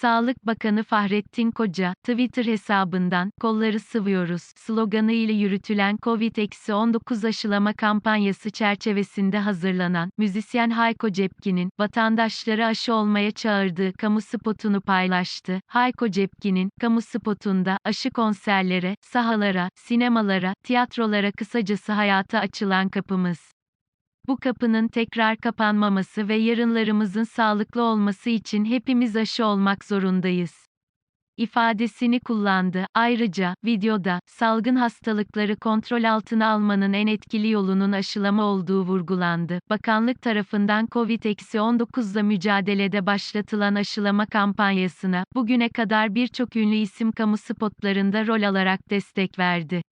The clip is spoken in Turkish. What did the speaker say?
Sağlık Bakanı Fahrettin Koca, Twitter hesabından, kolları sıvıyoruz, sloganı ile yürütülen COVID-19 aşılama kampanyası çerçevesinde hazırlanan, müzisyen Hayko Cepkin'in, vatandaşları aşı olmaya çağırdığı kamu spotunu paylaştı. Hayko Cepkin'in, kamu spotunda, aşı konserlere, sahalara, sinemalara, tiyatrolara kısacası hayata açılan kapımız. Bu kapının tekrar kapanmaması ve yarınlarımızın sağlıklı olması için hepimiz aşı olmak zorundayız ifadesini kullandı. Ayrıca, videoda, salgın hastalıkları kontrol altına almanın en etkili yolunun aşılama olduğu vurgulandı. Bakanlık tarafından COVID-19'la mücadelede başlatılan aşılama kampanyasına, bugüne kadar birçok ünlü isim kamu spotlarında rol alarak destek verdi.